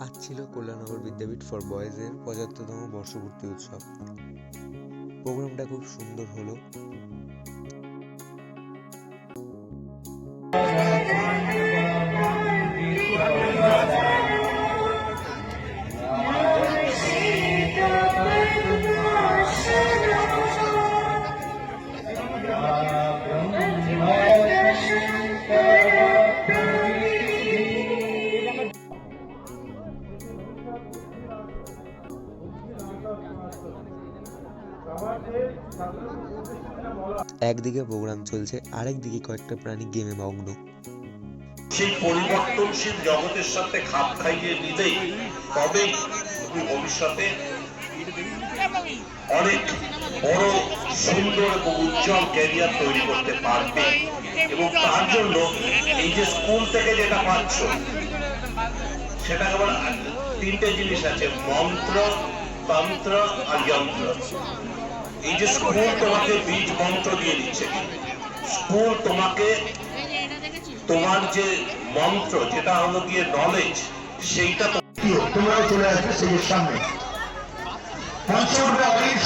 আজ ছিল কল্যাণনগর বিদ্যাপীঠ ফর বয়েজের পঁচাত্তরতম বর্ষপূর্তি উৎসব। প্রোগ্রামটা খুব সুন্দর হলো। একদিকে প্রোগ্রাম চলছে আরেক দিকে কয়েকটা প্রাণী গেমে মগ্ন। সেই পরিবর্তনশীল জগতের সাথে খাপ খাইয়ে নিলেই তবে ভবিষ্যতে অনেক বড়, সুন্দর এবং উজ্জ্বল ক্যারিয়ার তৈরি করতে পারবে। এবং তার জন্য এই যে স্কুল থেকে যেটা পাচ্ছ সেটা আবার তিনটে জিনিস আছে, মন্ত্র, তন্ত্র আর যন্ত্র। এই যে স্কুল তোমাকে বীজ মন্ত্র দিয়ে দিচ্ছে। স্কুল তোমাকে তোমার যে মন্ত্র, যেটা হলো গিয়ে নলেজ সেইটা তোমরাও চলে আসবে সেই সামনে।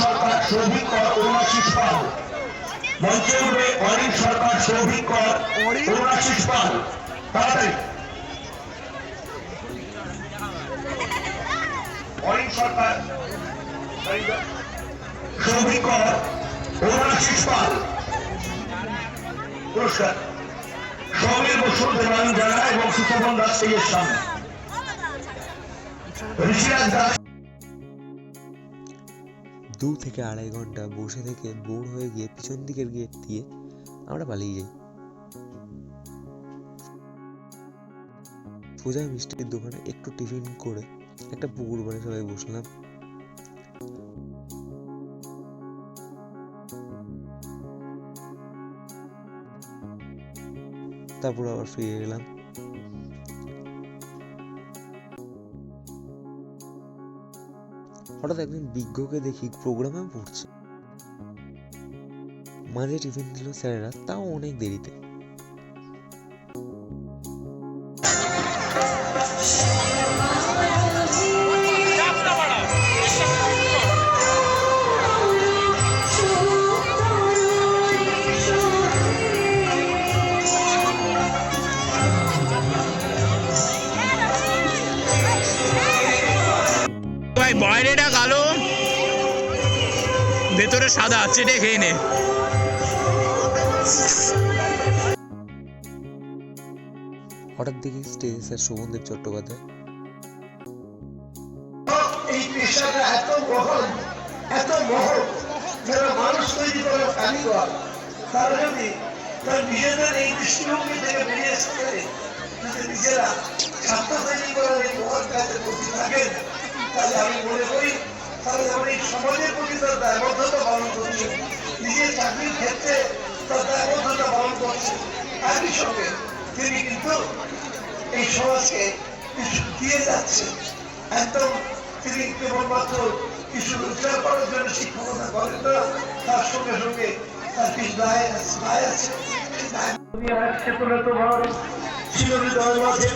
সরকার সরকার সরকার কর অরুণাশিস পাল। পুরস্কার সৌমির বসু জানা এবং সুশোভন দাস সামনে। ঋষিরাজ দাস দু থেকে আড়াই ঘণ্টা বসে থেকে বোর হয়ে গিয়ে পিছন দিকের গেট দিয়ে আমরা পালিয়ে যাই। সোজা মিষ্টির দোকানে একটু টিফিন করে একটা পুকুর পাড়ে সবাই বসলাম। তারপর আবার ফিরে এলাম। হঠাৎ একদিন বিজ্ঞকে দেখি প্রোগ্রামে পড়ছে। মাঝে টিফিন দিল স্যারেরা, তাও অনেক দেরিতে। ভাই বাইরেটা কালো। ভেতরে সাদা চেটে খেয়ে নে। হঠাৎ দেখি স্টেজে স্যার শোভনদেব চট্টোপাধ্যায়। এই পেশাটা এত মহল এত মহল যারা মানুষ তৈরি করে কারিগর তারা যদি তার নিজেদের এই দৃষ্টিভঙ্গি থেকে বেরিয়ে আসতে নিজেরা ছাত্র তৈরি করার এই মহল কাজে প্রতি থাকেন। তাহলে আমি মনে করি তাহলে যেমন এই সমাজের প্রতি তার দায়বদ্ধতা পালন করছে নিজের চাকরির ক্ষেত্রে তার দায়বদ্ধতা পালন করছে একই সঙ্গে তিনি কিন্তু এই সমাজকে দিয়ে যাচ্ছে একদম তিনি কেবলমাত্র কিছু রোজগার করার জন্য শিক্ষকতা করেন না তার সঙ্গে সঙ্গে তার কিছু দায় আছে দায় আছে নিয়ে আসছে তোলে তোমার ছিল হৃদয়ের মাঝে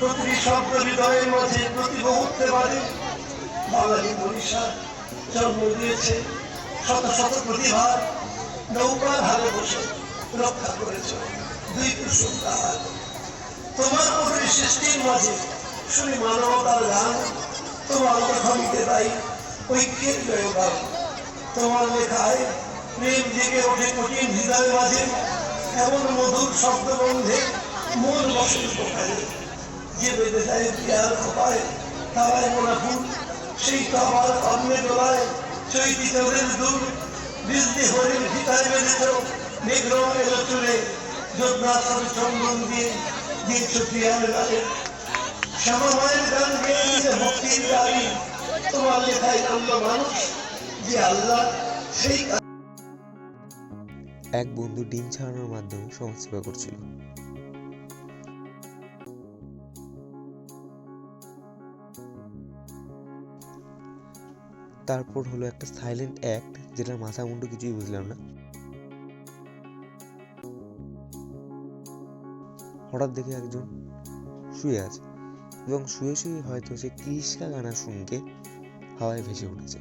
প্রতিটি শব্দ হৃদয়ের মাঝে, প্রতি মুহূর্তে বাজে বাঙালি উড়িষ্যা জন্ম দিয়েছে, শত শত প্রতিভার নৌকার হালে বসে রক্ষা করেছে দুই কুসুম তাহার। তোমার মধ্যে সৃষ্টির মাঝে শুনি মানবতার গান, তোমার লেখনীতে তাই ঐক্যের জয়গান। তোমার লেখায় প্রেম জেগে ওঠে কঠিন হৃদয় মাঝে, এমন মধুর শব্দবন্ধে মন বসন্ত পায় খোপায় মোনা ফুল সেই দোলায় চৈতি চোরের দূর হরিণ ভিতায় বেঁধেছ এলো চুলে চন্দন দিয়ে দিয়েছ গান ভক্তির গাড়ি তোমার লেখায় মানুষ যে আল্লাহ সেই এক বন্ধু ডিম ছাড়ানোর মাধ্যমে সমাজসেবা করছিল। তারপর হলো একটা সাইলেন্ট অ্যাক্ট যেটার মাথা মুন্ডু কিছুই বুঝলাম না। হঠাৎ দেখে একজন শুয়ে আছে এবং শুয়ে শুয়ে হয়তো সে কৃষ্ণা গানা শুনতে হাওয়ায় ভেসে উঠেছে।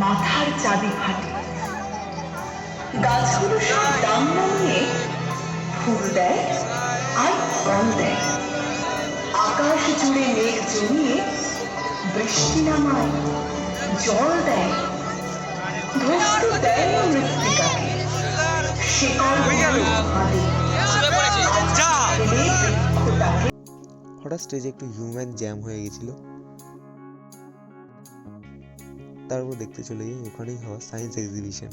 মাথার চাবি ফাটে। গাছগুলো দাম না নিয়ে ফুল দেয় আর ফল দেয়। আকাশ জুড়ে মেঘ জমিয়ে বৃষ্টি নামায়, জল দেয় ধস্ত দেয় মৃত্তিকাকে। হঠাৎ স্টেজে একটু হিউম্যান জ্যাম হয়ে গেছিল। তারপর দেখতে চলে যাই ওখানেই হওয়া সায়েন্স এক্সিবিশন